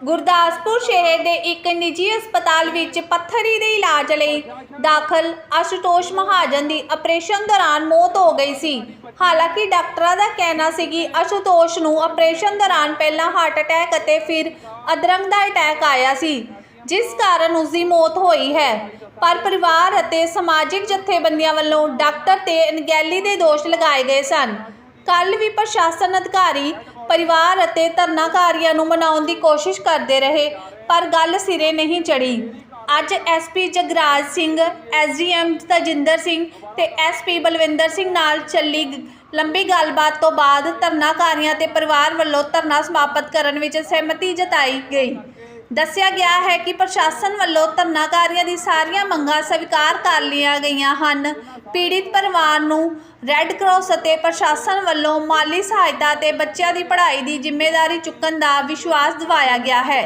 ਗੁਰਦਾਸਪੁਰ ਸ਼ਹਿਰ ਦੇ ਇੱਕ ਨਿੱਜੀ ਹਸਪਤਾਲ ਵਿੱਚ ਪੱਥਰੀ ਦੇ ਇਲਾਜ ਲਈ ਦਾਖਲ ਆਸ਼ੂਤੋਸ਼ ਮਹਾਜਨ ਦੀ ਆਪਰੇਸ਼ਨ ਦੌਰਾਨ ਮੌਤ ਹੋ ਗਈ ਸੀ। ਹਾਲਾਂਕਿ ਡਾਕਟਰਾਂ ਦਾ ਕਹਿਣਾ ਸੀ ਕਿ ਆਸ਼ੂਤੋਸ਼ ਨੂੰ ਆਪਰੇਸ਼ਨ ਦੌਰਾਨ ਪਹਿਲਾਂ ਹਾਰਟ ਅਟੈਕ ਅਤੇ ਫਿਰ ਅਧਰੰਗ ਦਾ ਅਟੈਕ ਆਇਆ ਸੀ, ਜਿਸ ਕਾਰਨ ਉਸ ਦੀ ਮੌਤ ਹੋਈ ਹੈ। ਪਰ ਪਰਿਵਾਰ ਅਤੇ ਸਮਾਜਿਕ ਜਥੇਬੰਦੀਆਂ ਵੱਲੋਂ ਡਾਕਟਰ ਤੇ ਅਣਗਹਿਲੀ ਦੇ ਦੋਸ਼ ਲਗਾਏ ਗਏ ਸਨ। ਕੱਲ ਵੀ ਪ੍ਰਸ਼ਾਸਨ ਅਧਿਕਾਰੀ ਪਰਿਵਾਰ ਅਤੇ ਧਰਨਾਕਾਰੀਆਂ ਨੂੰ ਮਨਾਉਣ ਦੀ ਕੋਸ਼ਿਸ਼ ਕਰਦੇ ਰਹੇ, ਪਰ ਗੱਲ ਸਿਰੇ ਨਹੀਂ ਚੜੀ ਅੱਜ ਐਸਪੀ ਜਗਰਾਜ ਸਿੰਘ ਐਸਡੀਐਮ ਤਜਿੰਦਰ ਸਿੰਘ ਤੇ ਐਸਪੀ ਬਲਵਿੰਦਰ ਸਿੰਘ ਨਾਲ ਚੱਲੀ ਲੰਬੀ ਗੱਲਬਾਤ ਤੋਂ ਬਾਅਦ ਧਰਨਾਕਾਰੀਆਂ ਤੇ ਪਰਿਵਾਰ ਵੱਲੋਂ ਧਰਨਾ ਸਮਾਪਤ ਕਰਨ ਵਿੱਚ ਸਹਿਮਤੀ ਜਤਾਈ ਗਈ। ਦੱਸਿਆ ਗਿਆ ਹੈ ਕਿ ਪ੍ਰਸ਼ਾਸਨ ਵੱਲੋਂ ਧਰਨਾਕਾਰੀਆਂ ਦੀ ਸਾਰੀਆਂ ਮੰਗਾਂ ਸਵੀਕਾਰ ਕਰ ਲਈਆਂ ਗਈਆਂ ਹਨ। ਪੀੜਿਤ ਪਰਿਵਾਰ ਨੂੰ ਰੈੱਡ ਕਰਾਸ ਅਤੇ ਪ੍ਰਸ਼ਾਸਨ ਵੱਲੋਂ ਮਾਲੀ ਸਹਾਇਤਾ ਤੇ ਬੱਚਿਆਂ ਦੀ ਪੜ੍ਹਾਈ ਦੀ ਜ਼ਿੰਮੇਵਾਰੀ ਚੁੱਕਣ ਦਾ ਵਿਸ਼ਵਾਸ ਦਿਵਾਇਆ ਗਿਆ ਹੈ।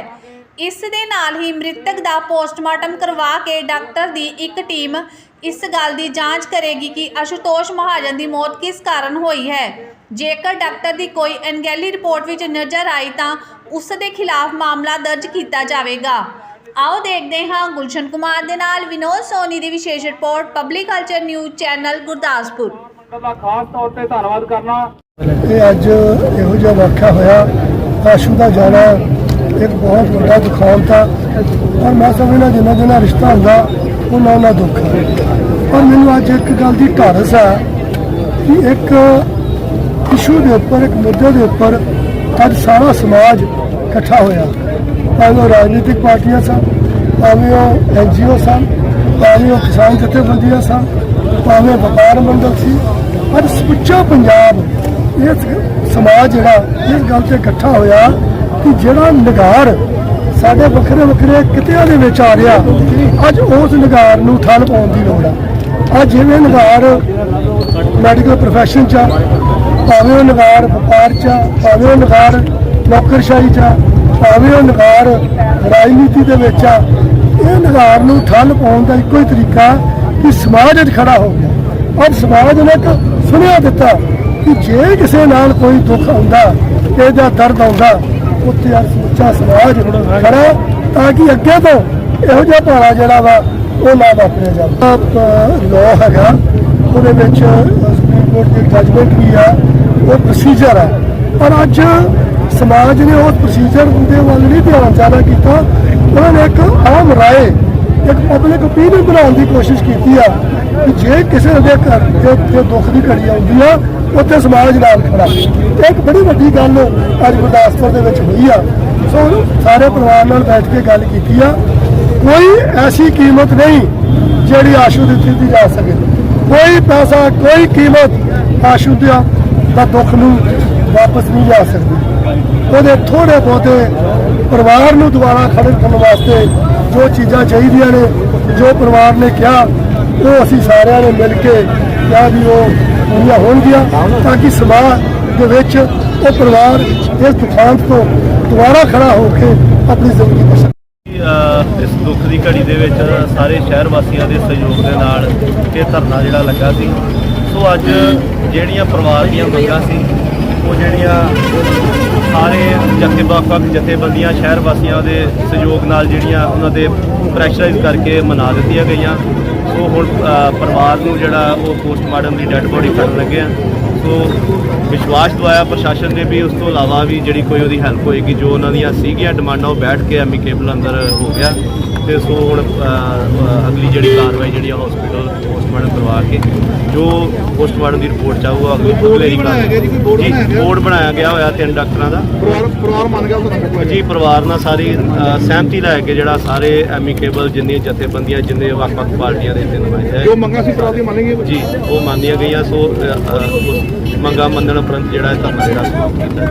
ਇਸ ਦੇ ਨਾਲ ਹੀ ਮ੍ਰਿਤਕ ਦਾ ਪੋਸਟਮਾਰਟਮ ਕਰਵਾ ਕੇ ਡਾਕਟਰ ਦੀ ਇੱਕ ਟੀਮ ਇਸ ਗੱਲ ਦੀ ਜਾਂਚ ਕਰੇਗੀ ਕਿ ਆਸ਼ੂਤੋਸ਼ ਮਹਾਜਨ ਦੀ ਮੌਤ ਕਿਸ ਕਾਰਨ ਹੋਈ ਹੈ। ਜੇਕਰ ਡਾਕਟਰ ਦੀ ਕੋਈ ਅਣਗਹਿਲੀ ਰਿਪੋਰਟ ਵਿੱਚ ਨਜ਼ਰ ਆਈ ਤਾਂ ਉਸ ਦੇ ਖਿਲਾਫ ਮਾਮਲਾ ਦਰਜ ਕੀਤਾ ਜਾਵੇਗਾ। ਆਓ ਦੇਖਦੇ ਹਾਂ ਗੁਲਸ਼ਨ ਕੁਮਾਰ ਦੇ ਨਾਲ ਵਿਨੋਦ ਸੋਨੀ ਦੀ ਵਿਸ਼ੇਸ਼ report public culture news channel Gurdaspur. ਦਾ ਖਾਸ ਤੌਰ ਤੇ ਧੰਨਵਾਦ ਕਰਨਾ। ਇਹ ਅੱਜ ਇਹੋ ਜਿਹਾ ਵਾਕਿਆ ਹੋਇਆ ਆਸ਼ੂ ਦਾ ਜਾਣਾ ਇੱਕ ਬਹੁਤ ਵੱਡਾ ਦੁਖਾਂਤ ਤਾਂ ਪਰ ਮੈਂ ਸਮਝਦਾ ਜਿੰਨਾ ਜਿੰਨਾ ਰਿਸ਼ਤਾ ਹੁੰਦਾ ਉਹਨਾਂ ਉਹਨਾਂ ਦੁੱਖ ਹੈ ਪਰ ਮੈਨੂੰ ਅੱਜ ਇੱਕ ਗੱਲ ਦੀ ਢਾਰਸ ਹੈ ਕਿ ਇੱਕ ਇਸ਼ੂ ਦੇ ਉੱਪਰ ਇੱਕ ਮੁੱਦੇ ਦੇ ਉੱਪਰ ਅੱਜ ਸਾਰਾ ਸਮਾਜ ਇਕੱਠਾ ਹੋਇਆ। ਭਾਵੇਂ ਉਹ ਰਾਜਨੀਤਿਕ ਪਾਰਟੀਆਂ ਸਨ ਭਾਵੇਂ ਉਹ ਐਨਜੀਓ ਸਨ ਭਾਵੇਂ ਉਹ ਕਿਸਾਨ ਜਥੇਬੰਦੀਆਂ ਸਨ ਭਾਵੇਂ ਵਪਾਰ ਮੰਡਲ ਸੀ। ਅੱਜ ਸਮੁੱਚਾ ਪੰਜਾਬ ਇਸ ਸਮਾਜ ਜਿਹੜਾ ਇਸ ਗੱਲ ਤੇ ਇਕੱਠਾ ਹੋਇਆ ਕਿ ਜਿਹੜਾ ਨਿਗਾਰ ਸਾਡੇ ਵੱਖਰੇ ਵੱਖਰੇ ਕਿਤਿਆਂ ਦੇ ਵਿੱਚ ਆ ਰਿਹਾ ਅੱਜ ਉਸ ਨਿਗਾਰ ਨੂੰ ਠੱਲ ਪਾਉਣ ਦੀ ਲੋੜ ਆ। ਅੱਜ ਜਿਵੇਂ ਨਿਗਾਰ ਮੈਡੀਕਲ ਪ੍ਰੋਫੈਸ਼ਨ ਚ ਆ, ਭਾਵੇਂ ਉਹ ਨਗਾਰ ਵਪਾਰ ਚ ਆ, ਭਾਵੇਂ ਉਹ ਨਗਾਰ ਨੌਕਰਸ਼ਾਹੀ ਚ ਆ, ਭਾਵੇਂ ਉਹ ਨਗਾਰ ਰਾਜਨੀਤੀ ਦੇ ਵਿੱਚ ਆ ਇਹ ਨਗਾਰ ਨੂੰ ਠੱਲ ਪਾਉਣ ਦਾ ਇੱਕੋ ਹੀ ਤਰੀਕਾ ਕਿ ਸਮਾਜ ਅੱਜ ਖੜਾ ਹੋ ਗਿਆ। ਔਰ ਸਮਾਜ ਨੇ ਇੱਕ ਸੁਣਿਆ ਦਿੱਤਾ ਕਿ ਜੇ ਕਿਸੇ ਨਾਲ ਕੋਈ ਦੁੱਖ ਆਉਂਦਾ ਇਹਦਾ ਦਰਦ ਆਉਂਦਾ ਉੱਥੇ ਅੱਜ ਸਮੁੱਚਾ ਸਮਾਜ ਖੜਾ ਤਾਂ ਕਿ ਅੱਗੇ ਤੋਂ ਇਹੋ ਜਿਹਾ ਭਾਣਾ ਜਿਹੜਾ ਵਾ ਉਹ ਨਾ ਵਾਪਰਿਆ ਜਾਵੇ। ਲਾਅ ਹੈਗਾ ਉਹਦੇ ਵਿੱਚ ਕੋਰਟ ਦੀ ਜੱਜਮੈਂਟ ਵੀ ਆ, ਉਹ ਪ੍ਰੋਸੀਜਰ ਆ। ਪਰ ਅੱਜ ਸਮਾਜ ਨੇ ਉਹ ਪ੍ਰੋਸੀਜਰ ਦੇ ਵੱਲ ਨਹੀਂ ਧਿਆਨ ਜ਼ਿਆਦਾ ਕੀਤਾ। ਉਹਨਾਂ ਨੇ ਇੱਕ ਆਮ ਰਾਏ, ਇੱਕ ਪਬਲਿਕ ਓਪੀਨੀਅਨ ਬਣਾਉਣ ਦੀ ਕੋਸ਼ਿਸ਼ ਕੀਤੀ ਆ ਕਿ ਜੇ ਕਿਸੇ ਦੇ ਘਰ ਦੇ ਤੇ ਦੁੱਖ ਦੀ ਘੜੀ ਆਉਂਦੀ ਆ, ਉੱਥੇ ਸਮਾਜ ਨਾਲ ਖੜਾ। ਇਹ ਇੱਕ ਬੜੀ ਵੱਡੀ ਗੱਲ ਅੱਜ ਗੁਰਦਾਸਪੁਰ ਦੇ ਵਿੱਚ ਹੋਈ ਆ। ਸੋ ਸਾਰੇ ਪਰਿਵਾਰ ਨਾਲ ਬੈਠ ਕੇ ਗੱਲ ਕੀਤੀ ਆ। ਕੋਈ ਐਸੀ ਕੀਮਤ ਨਹੀਂ ਜਿਹੜੀ ਆਸ਼ੂ ਦਿੱਤੀ ਜਾ ਸਕੇ। ਕੋਈ ਪੈਸਾ, ਕੋਈ ਕੀਮਤ ਆਸ਼ੂਦਿਆ ਦਾ ਦੁੱਖ ਨੂੰ ਵਾਪਸ ਨਹੀਂ ਲਿਆ ਸਕਦੀ। ਉਹਦੇ ਥੋੜੇ ਬਹੁਤੇ ਪਰਿਵਾਰ ਨੂੰ ਦੁਬਾਰਾ ਖੜੇ ਕਰਨ ਵਾਸਤੇ ਜੋ ਚੀਜ਼ਾਂ ਚਾਹੀਦੀਆਂ ਨੇ, ਜੋ ਪਰਿਵਾਰ ਨੇ ਕਿਹਾ, ਉਹ ਅਸੀਂ ਸਾਰਿਆਂ ਨੇ ਮਿਲ ਕੇ ਕਿਹਾ ਵੀ ਉਹ ਪੂਰੀਆਂ ਹੋਣਗੀਆਂ ਤਾਂ ਕਿ ਸਮਾਜ ਦੇ ਵਿੱਚ ਉਹ ਪਰਿਵਾਰ ਇਸ ਦੁਖਾਂਤ ਤੋਂ ਦੁਬਾਰਾ ਖੜਾ ਹੋ ਕੇ ਆਪਣੀ ਜ਼ਿੰਦਗੀ ਬਸਰ ਇਸ ਦੁੱਖ ਦੀ ਘੜੀ ਦੇ ਵਿੱਚ ਸਾਰੇ ਸ਼ਹਿਰ ਵਾਸੀਆਂ ਦੇ ਸਹਿਯੋਗ ਦੇ ਨਾਲ ਇਹ ਧਰਨਾ ਜਿਹੜਾ ਲੱਗਾ ਸੀ। ਸੋ ਅੱਜ ਜਿਹੜੀਆਂ ਪਰਿਵਾਰ ਦੀਆਂ ਮੰਗਾਂ ਸੀ, ਉਹ ਜਿਹੜੀਆਂ ਸਾਰੇ ਜਥੇ ਵੱਖ-ਵੱਖ ਜਥੇਬੰਦੀਆਂ, ਸ਼ਹਿਰ ਵਾਸੀਆਂ ਦੇ ਸਹਿਯੋਗ ਨਾਲ ਜਿਹੜੀਆਂ ਉਹਨਾਂ ਦੇ ਪ੍ਰੈਸ਼ਰਾਈਜ਼ ਕਰਕੇ ਮਨਾ ਦਿੱਤੀਆਂ ਗਈਆਂ। ਸੋ ਹੁਣ ਪਰਿਵਾਰ ਨੂੰ ਜਿਹੜਾ ਉਹ ਪੋਸਟਮਾਰਟਮ ਦੀ ਡੈੱਡ ਬੋਡੀ ਕਰਨ ਲੱਗੇ ਆ। ਸੋ ਵਿਸ਼ਵਾਸ ਦਵਾਇਆ, ਪ੍ਰਸ਼ਾਸਨ ਨੇ ਵੀ ਉਸ ਤੋਂ ਇਲਾਵਾ ਵੀ ਜਿਹੜੀ ਕੋਈ ਉਹਦੀ ਹੈਲਪ ਹੋਏਗੀ, ਜੋ ਉਹਨਾਂ ਦੀਆਂ ਸੀਗੀਆਂ ਡਿਮਾਂਡਾਂ, ਉਹ ਬੈਠ ਕੇ ਐਮੀਕੇਬਲ ਅੰਦਰ ਹੋ ਗਿਆ ਤੇ ਸੋ ਹੁਣ ਅਗਲੀ ਜਿਹੜੀ ਕਾਰਵਾਈ ਜਿਹੜੀ ਆ ਹਸਪੀਟਲ ਪੋਸਟਮਾਰਟਮ ਕਰਵਾ ਕੇ ਜੋ ਪੋਸਟਮਾਰਟਮ ਦੀ ਰਿਪੋਰਟ ਚਾਹੂਗਾ ਅਗਲੀ ਜੀ, ਕੋਈ board ਬਣਾਇਆ ਗਿਆ? ਬੋਰਡ ਬਣਾਇਆ ਗਿਆ ਹੋਇਆ ਤਿੰਨ ਡਾਕਟਰਾਂ ਦਾ। ਪਰਿਵਾਰ ਪਰਿਵਾਰ ਮੰਨ ਗਿਆ ਉਹ ਤਾਂ ਜੀ ਪਰਿਵਾਰ ਨਾਲ ਸਾਰੀ ਸਹਿਮਤੀ ਲੈ ਕੇ ਜਿਹੜਾ ਸਾਰੇ ਐਮੀਕੇਬਲ ਜਿੰਨੀਆਂ ਜਥੇਬੰਦੀਆਂ ਜਿੰਨੇ ਵੱਖ-ਵੱਖ ਪਾਰਟੀਆਂ ਦੇ ਨੁਮਾਇੰਦੇ ਹੈ ਜੋ ਮੰਗਾਂ ਸੀ ਪਰਿਵਾਰ ਦੀ ਮੰਨੇਗੇ ਜੀ ਉਹ ਮੰਨੀਆਂ ਗਈਆਂ ਸੋ ਮੰਗਾਂ ਮੰਨਣ ਉਪਰੰਤ ਜਿਹੜਾ ਇਹ ਧਰਨਾ ਜਿਹੜਾ ਸਮਾਪਤ ਕੀਤਾ